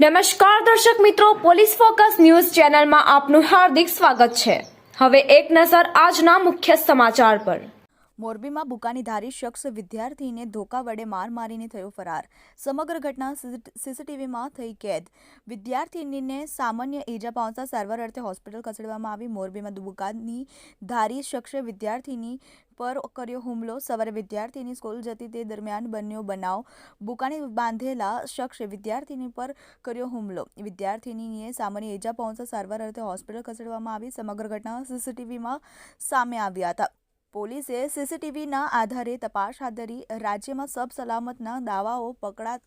નમસ્કાર દર્શક મિત્રો, પોલીસ ફોકસ ન્યૂઝ ચેનલમાં આપનું હાર્દિક સ્વાગત છે. હવે એક નજર આજના મુખ્ય સમાચાર પર. મોરબીમાં બુકાની ધારી શખ્સ વિદ્યાર્થીને ધોકા વડે માર મારીને થયો ફરાર. સમગ્ર ઘટના સીસીટીવીમાં થઈ કેદ. વિદ્યાર્થીનીને સામાન્ય ઈજા પહોંચતા સારવાર અર્થે હોસ્પિટલ ખસેડવામાં આવી. મોરબીમાં બુકાની ધારી શખ્સે વિદ્યાર્થીની પર કર્યો હુમલો. સવારે વિદ્યાર્થીની સ્કૂલ જતી તે દરમિયાન બન્યો બનાવ. બુકાની બાંધેલા શખ્સે વિદ્યાર્થીની પર કર્યો હુમલો. વિદ્યાર્થીનીએ સામાન્ય ઈજા પહોંચતા સારવાર અર્થે હોસ્પિટલ ખસેડવામાં આવી. સમગ્ર ઘટના સીસીટીવીમાં સામે આવ્યા હતા. પોલીસે સીસીટીવીના આધારે તપાસ હાથ ધરી રાજ્યમાં સબ સલામતના દાવાઓ પકડા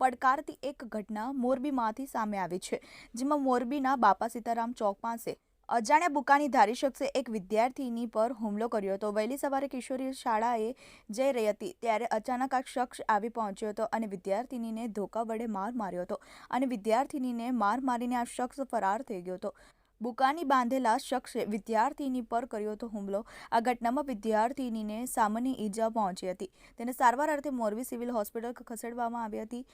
પડકારતી એક ઘટના મોરબીમાંથી સામે આવી છે, જેમાં મોરબીના બાપા સીતારામ ચોક પાસે અજાણ્યા બુકાની ધારી શખ્સે એક વિદ્યાર્થીની પર હુમલો કર્યો હતો. વહેલી સવારે કિશોરી શાળાએ જઈ રહી હતી ત્યારે અચાનક આ શખ્સ આવી પહોંચ્યો હતો અને વિદ્યાર્થીનીને ધોકા વડે માર માર્યો હતો અને વિદ્યાર્થીનીને માર મારીને આ શખ્સ ફરાર થઈ ગયો હતો. બુકાની બાંધેલા શખ્સે વિદ્યાર્થીની પર કર્યો હતો હુમલો. આ ઘટનામાં વિદ્યાર્થીનીને સામાન્ય ઈજા પહોંચી હતી. તેને સારવાર અર્થે મોરબી સિવિલ હોસ્પિટલ ખસેડવામાં આવી હતી.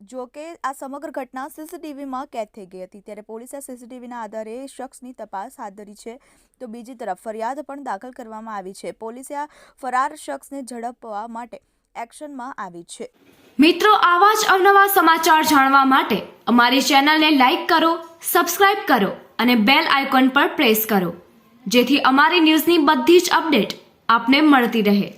જો કે આ સમગ્ર ઘટના સીસીટીવીમાં કેદ થઈ ગઈ હતી. ત્યારે પોલીસે સીસીટીવીના આધારે શખ્સની તપાસ હાથ ધરી છે. તો બીજી તરફ ફરિયાદ પણ દાખલ કરવામાં આવી છે. પોલીસે આ ફરાર શખ્સને ઝડપવા માટે એક્શનમાં આવી છે. મિત્રો, આવા જ અવનવા સમાચાર જાણવા માટે અમારી ચેનલને લાઈક કરો, સબસ્ક્રાઇબ કરો અને બેલ આઇકોન પર પ્રેસ કરો. જેથી અમારી ન્યૂઝની બધી જ અપડેટ આપને મળતી રહે.